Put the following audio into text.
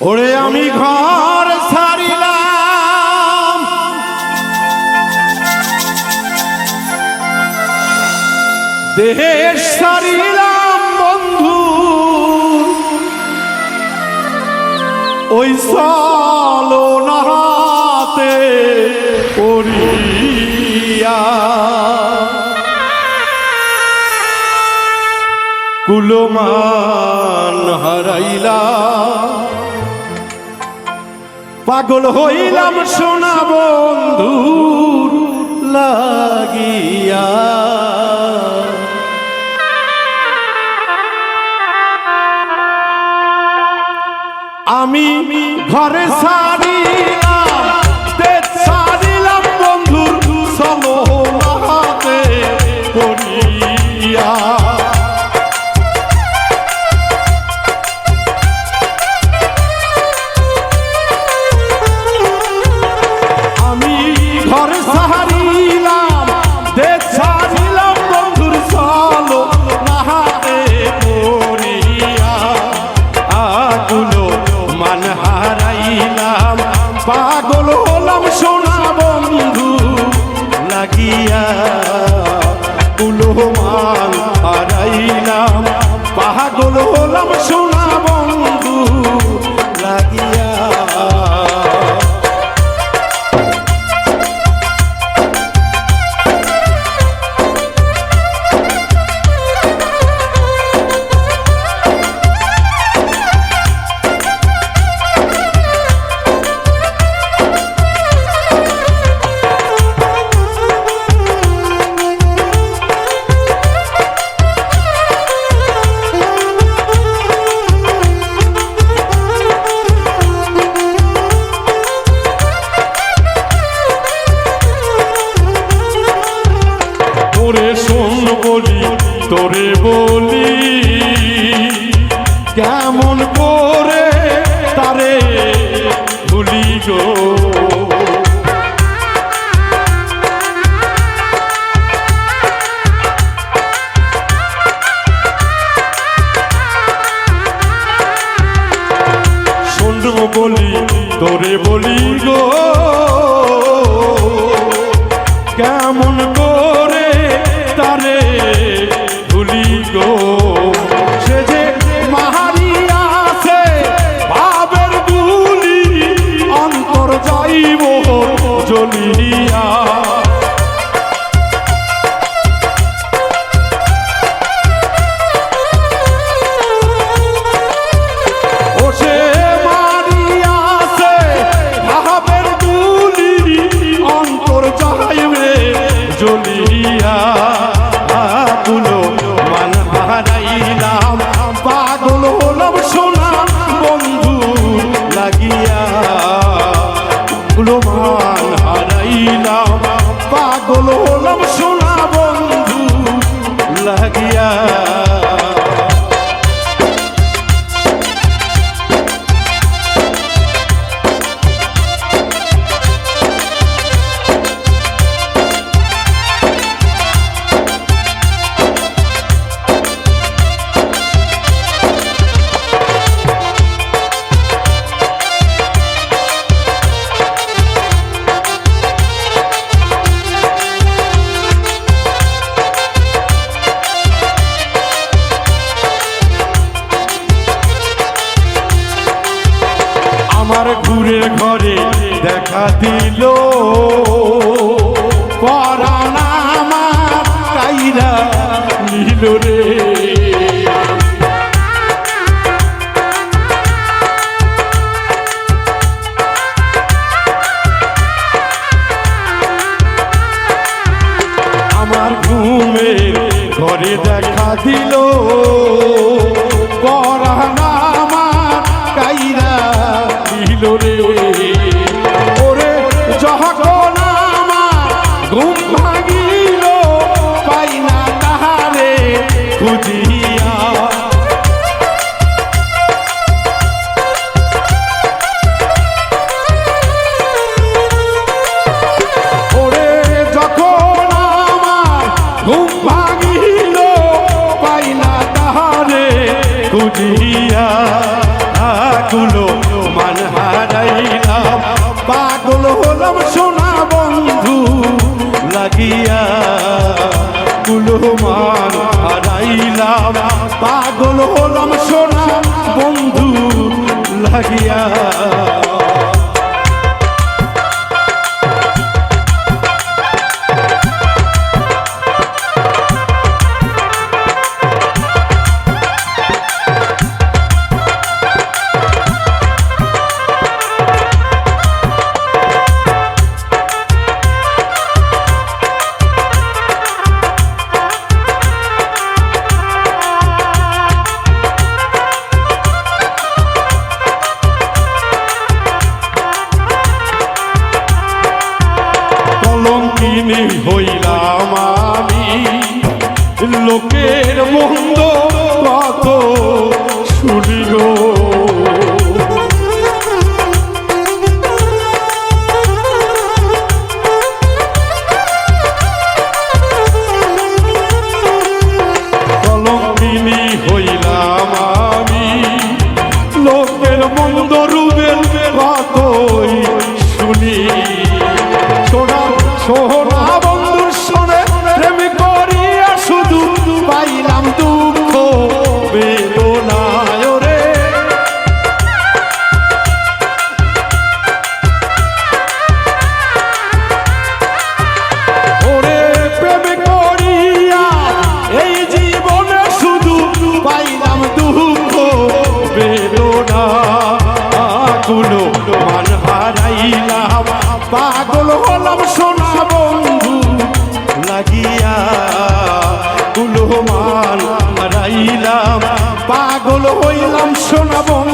ওরে আমি ঘর সারিলাম দেশ সারিলাম বন্ধু। ওই সালো নাহাতে পড়িয়া কুলমান হারাইলা পাগল হইলাম সোনা বন্ধু লাগিয়া। আমি ঘরে সারি বলি? তোরে বলি গো। কেমন আমার ঘুরে ঘরে দেখা দিল। পরানা আমার কাইরা নিল রে। রে। magia. হইলাম আমি। লোকের মন্দ পাগল হলাম সোনা বন্ধু লাগিয়া কুলহমান রাইলাম পাগল হইলাম সোনা বন্ধু